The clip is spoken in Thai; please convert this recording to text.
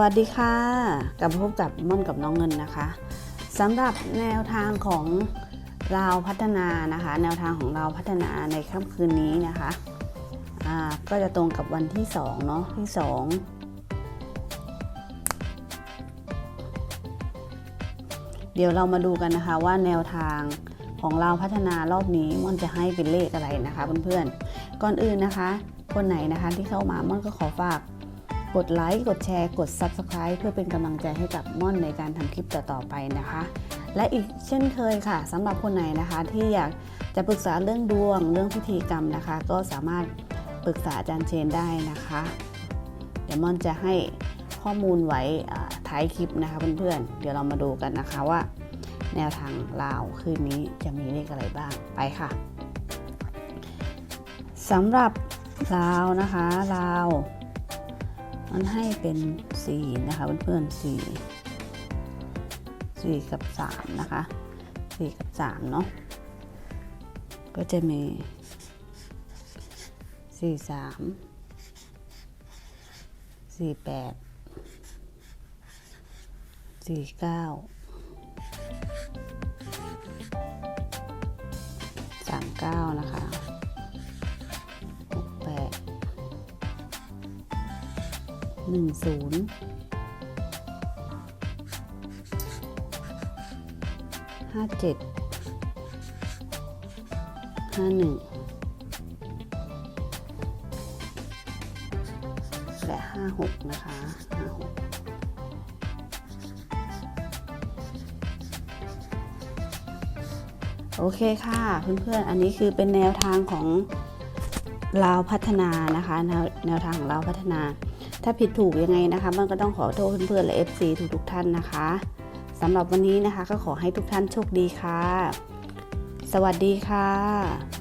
วัสดีค่ะกลับมาพบกับม่อนกับน้องเงินนะคะสำหรับแนวทางของเราพัฒนานะคะ แนวทางของเราพัฒนาในค่ำคืนนี้นะคะอ่าก็จะตรงกับวันที่2เนาะที่ 2 เดี๋ยวเรามาดูกันนะคะว่าแนวทางของเราพัฒนารอบนี้ม่อนจะให้เป็นเลขอะไรนะคะเพื่อนๆก่อนอื่นนะคะ คนไหนนะคะที่เข้ามาม่อนก็ขอฝาก กดไลค์กดแชร์กด Subscribe เพื่อเป็นกำลังใจให้กับม่อนในการทำคลิปต่อๆไปนะคะ และอีกเช่นเคยค่ะสำหรับคนไหนนะคะ ที่อยากจะปรึกษาเรื่องดวงเรื่องพิธีกรรมนะคะ ก็สามารถปรึกษาอาจารย์เชนได้นะคะ เดี๋ยวม่อนจะให้ข้อมูลไว้ท้ายคลิปนะคะเพื่อนๆ เดี๋ยวเรามาดูกันนะคะว่า แนวทางลาวคืนนี้จะมีเลขอะไรบ้างไปค่ะสำหรับลาวนะคะลาว มันให้เป็น 4 นะคะเพื่อนๆ4 4 กับ 3 นะคะ 4 กับ 3 เนาะก็จะมี 4 3 4 8 4 9 3 9 นะคะ หนึ่งศูนย์ห้าเจ็ดห้าหนึ่งและห้าหกนะคะห้าหกโอเคค่ะเพื่อนๆ อันนี้คือเป็นแนวทางของลาพัฒนานะคะแนวแนวทางของลาพัฒนา ถ้าผิดถูกยังไงนะคะ มันก็ต้องขอโทษเพื่อนๆและ FC ทุกๆท่านนะคะสำหรับวันนี้นะคะก็ขอให้ทุกท่านโชคดีค่ะ สวัสดีค่ะ